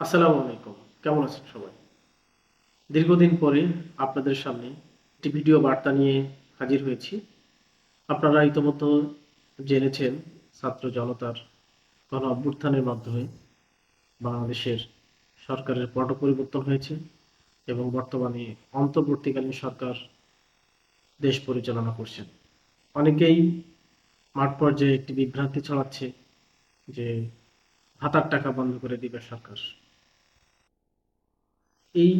আসসালামু আলাইকুম। কেমন আছেন সবাই? দীর্ঘদিন পরে আপনাদের সামনে একটি ভিডিও বার্তা নিয়ে হাজির হয়েছি। আপনারা ইতোমধ্যে জেনেছেন ছাত্র জনতার গণ অভ্যুত্থানের মাধ্যমে বাংলাদেশের সরকারের পট পরিবর্তন হয়েছে এবং বর্তমানে অন্তর্বর্তীকালীন সরকার দেশ পরিচালনা করছেন। অনেকেই মাঠ পর্যায়ে একটি বিভ্রান্তি ছড়াচ্ছে যে ভাতার টাকা বন্ধ করে দিবে সরকার। এই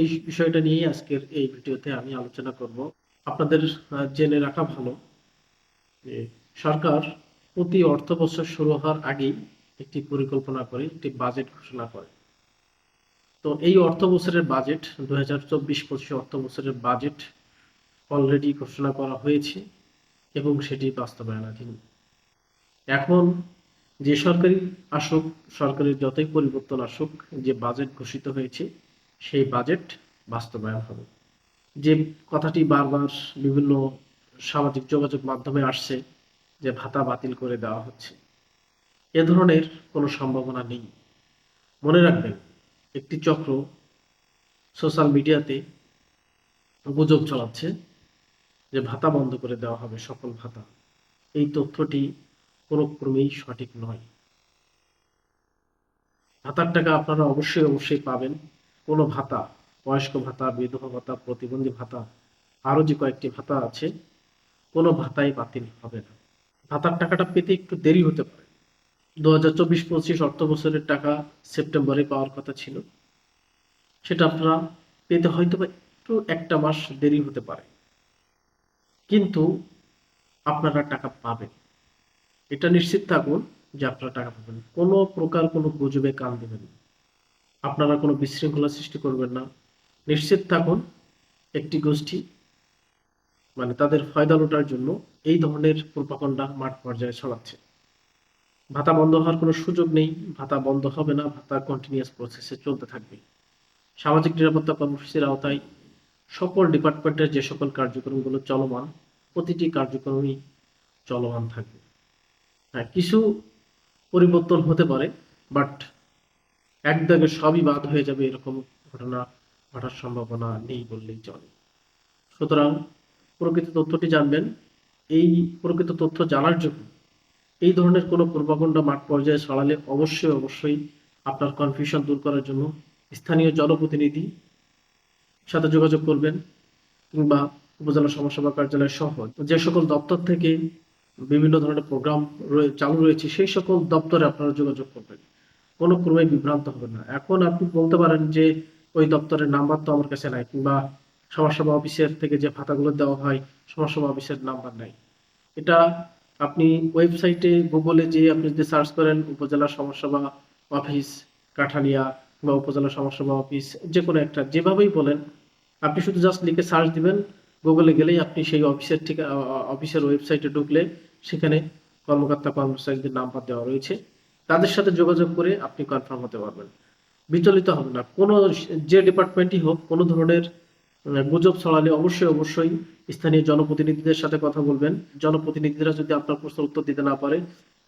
এই বিষয়টা নিয়েই আজকের এই ভিডিওতে আমি আলোচনা করব। আপনাদের জেনে রাখা ভালো যে সরকার প্রতি অর্থ বছর শুরু হওয়ার আগেই একটি পরিকল্পনা করে, একটি বাজেট ঘোষণা করে। তো এই অর্থ বছরের বাজেট দু হাজার চব্বিশ পঁচিশ অর্থ বছরের বাজেট অলরেডি ঘোষণা করা হয়েছে এবং সেটি বাস্তবায়নাধীন। এখন যে সরকারি আসুক, সরকারের যতই পরিবর্তন আসুক, যে বাজেট ঘোষিত হয়েছে সেই বাজেট বাস্তবায়ন হবে। যে কথাটি বারবার বিভিন্ন সামাজিক যোগাযোগ মাধ্যমে আসছে যে ভাতা বাতিল করে দেওয়া হচ্ছে, এ ধরনের কোনো সম্ভাবনা নেই। মনে রাখবেন, একটি চক্র সোশ্যাল মিডিয়াতে গুজব চালাচ্ছে যে ভাতা বন্ধ করে দেওয়া হবে সকল ভাতা। এই তথ্যটি কোনো ক্রমেই সঠিক নয়। ভাতার টাকা আপনারা অবশ্যই অবশ্যই পাবেন। কোনো ভাতা, বয়স্ক ভাতা, বিধবা ভাতা, প্রতিবন্ধী ভাতা আরও যে কয়েকটি ভাতা আছে, কোনো ভাতাই বাতিল হবে না। ভাতার টাকাটা পেতে একটু দেরি হতে পারে। দু হাজার চব্বিশ পঁচিশ অর্থ বছরের টাকা সেপ্টেম্বরে পাওয়ার কথা ছিল। সেটা আপনারা পেতে হয়তো বা একটু একটা মাস দেরি হতে পারে। কিন্তু আপনারা টাকা পাবেন। এটা নিশ্চিত থাকুন যে আপনারা টাকা পাবেন। কোনো প্রকার কোনো গুজবে কান দেবেন না। আপনারা কোনো বিশৃঙ্খলা সৃষ্টি করবেন না। নিশ্চিত থাকুন, একটি গোষ্ঠী মানে তাদের ফয়দা লোটার জন্য এই ধরনের প্রপাকণ্ডা মাঠ পর্যায়ে ছড়াচ্ছে। ভাতা বন্ধ হওয়ার কোনো সুযোগ নেই, ভাতা বন্ধ হবে না, ভাতা কন্টিনিউয়াস প্রসেসে চলতে থাকবে। সামাজিক নিরাপত্তা কর্মসূচির আওতায় সকল ডিপার্টমেন্টের যে সকল কার্যক্রমগুলো চলমান, প্রতিটি কার্যক্রমই চলমান থাকবে। হ্যাঁ কিছু পরিবর্তন হতে পারে বাট এক দাগে সবই বাদ হয়ে যাবে, এরকম ঘটনা ঘটার সম্ভাবনা নেই বললেই চলে। সুতরাং প্রকৃত তথ্যটি জানবেন। এই প্রকৃত তথ্য জানার জন্য এই ধরনের কোনো পূর্বাখণ্ড মাঠ পর্যায়ে ছড়ালে অবশ্যই অবশ্যই আপনার কনফিউশন দূর করার জন্য স্থানীয় জনপ্রতিনিধি সাথে যোগাযোগ করবেন কিংবা উপজেলা সমাজসেবা কার্যালয় সহ যে সকল দপ্তর থেকে বিভিন্ন ধরনের প্রোগ্রাম চালু রয়েছে, সেই সকল দপ্তরে আপনারা যোগাযোগ করবেন। কোনো ক্রমে বিভ্রান্ত হবে না। এখন আপনি বলতে পারেন যে ওই দপ্তরের নাম্বার তো আমার কাছে নাই, কিংবা সমাজসেবা অফিসের থেকে যে ভাতাগুলো দেওয়া হয়, সমাজসেবা অফিসের নাম্বার নাই। এটা আপনি ওয়েবসাইটে গুগলে যে আপনি যদি সার্চ করেন, উপজেলা সমাজসেবা অফিস, কাঠালিয়া বা উপজেলা সমাজসেবা অফিস, যে কোনো একটা, যেভাবেই বলেন, আপনি শুধু জাস্ট লিখে সার্চ দিবেন, গুগলে গেলেই আপনি সেই অফিসের ঠিক অফিসের ওয়েবসাইটে ঢুকলে সেখানে কর্মকর্তা কর্মচারীদের নাম্বার দেওয়া রয়েছে। তাদের সাথে যোগাযোগ করে আপনি কনফার্ম হতে পারবেন। বিচলিত হবে না। কোনো যে ডিপার্টমেন্টই হোক, কোনো ধরনের গুজব ছড়ালে অবশ্যই অবশ্যই স্থানীয় জনপ্রতিনিধিদের সাথে কথা বলবেন। জনপ্রতিনিধিরা যদি আপনার প্রশ্নের উত্তর দিতে না পারে,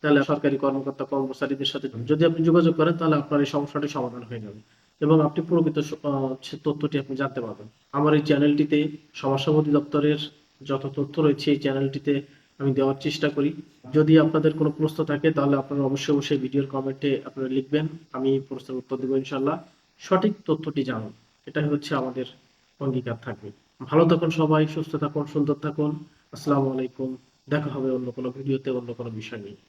তাহলে সরকারি কর্মকর্তা, কর্মচারীদের সাথে যদি আপনি যোগাযোগ করেন, তাহলে আপনার এই সমস্যাটি সমাধান হয়ে যাবে এবং আপনি প্রকৃত তথ্যটি আপনি জানতে পারবেন। আমার এই চ্যানেলটিতে সমাজসেবা অধিদপ্তরের যত তথ্য রয়েছে, এই চ্যানেলটিতে আমি দেওয়ার চেষ্টা করি। যদি আপনাদের কোনো প্রশ্ন থাকে, তাহলে আপনারা অবশ্যই অবশ্যই ভিডিওর কমেন্টে আপনারা লিখবেন। আমি প্রশ্নের উত্তর দেবো ইনশাল্লাহ সঠিক তথ্যটি জানুন। এটাই হচ্ছে আমাদের অঙ্গীকার থাকবে। ভালো থাকুন সবাই, সুস্থ থাকুন, সুন্দর থাকুন। আসসালামু আলাইকুম। দেখা হবে অন্য কোনো ভিডিওতে, অন্য কোনো বিষয় নিয়ে।